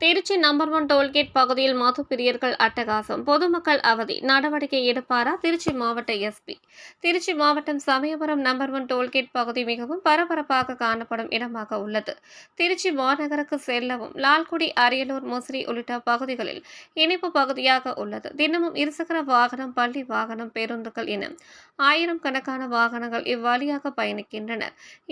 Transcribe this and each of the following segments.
Trichy number one toll gate பகுதியில் மது பிரியர்கள் அட்டகாசம். பொதுமக்கள் அவதி. நடவடிக்கை எடுப்பாரா? திருச்சி மாவட்ட எஸ்பி திருச்சி மாவட்டம் சமயபுரம் நம்பர் ஒன் டோல்கேட் பகுதி மிகவும் பரபரப்பாக காணப்படும் இடமாக உள்ளது. திருச்சி மாநகருக்கு செல்லவும் லால்குடி அரியலூர் முசிறி உள்ளிட்ட பகுதிகளில் இணைப்பு பகுதியாக உள்ளது. தினமும் இருசக்கர வாகனம் பள்ளி வாகனம் பேருந்துகள் என ஆயிரம் கணக்கான வாகனங்கள் இவ்வழியாக பயணிக்கின்றன.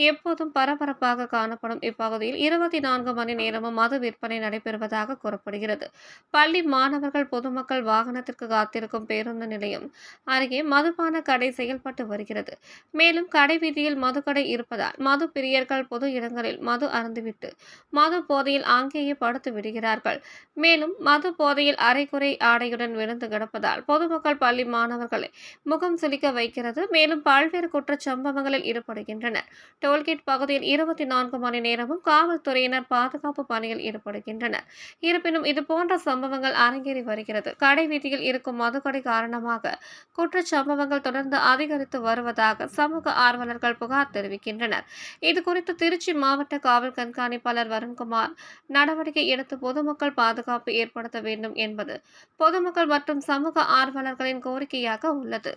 எப்போதும் பரபரப்பாக காணப்படும் இப்பகுதியில் இருபத்தி நான்கு மணி நேரமும் மது விற்பனை நடைபெறும் வருவதாக கூறப்படுகிறது. பள்ளி மாணவர்கள் பொதுமக்கள் வாகனத்திற்கு காத்திருக்கும் பேருந்து நிலையம் அருகே மதுபான கடை செயல்பட்டு வருகிறது. மேலும் கடை வீதியில் மதுக்கடை இருப்பதால் மது பிரியர்கள் பொது இடங்களில் மது அருந்துவிட்டு மது போதையில் அங்கேயே படுத்து விடுகிறார்கள். மேலும் மது போதையில் அரைக்குறை ஆடையுடன் விழுந்து கிடப்பதால் பொதுமக்கள் பள்ளி மாணவர்களை முகம் சுளிக்க வைக்கிறது. மேலும் பல்வேறு குற்றச்சம்பவங்களில் ஈடுபடுகின்றனர். டோல்கேட் பகுதியில் இருபத்தி நான்கு மணி நேரமும் காவல்துறையினர் பாதுகாப்பு பணியில் ஈடுபடுகின்றனர். இருப்பினும் இது போன்ற சம்பவங்கள் அரங்கேறி வருகிறது. கடை வீதியில் இருக்கும் மதுக்கடை காரணமாக குற்றச்சம்பவங்கள் தொடர்ந்து அதிகரித்து வருவதாக சமூக ஆர்வலர்கள் புகார் தெரிவிக்கின்றனர். இது குறித்து திருச்சி மாவட்ட காவல் கண்காணிப்பாளர் வருண்குமார் நடவடிக்கை எடுத்து பொதுமக்கள் பாதுகாப்பு ஏற்படுத்த வேண்டும் என்பது பொதுமக்கள் மற்றும் சமூக ஆர்வலர்களின் கோரிக்கையாக உள்ளது.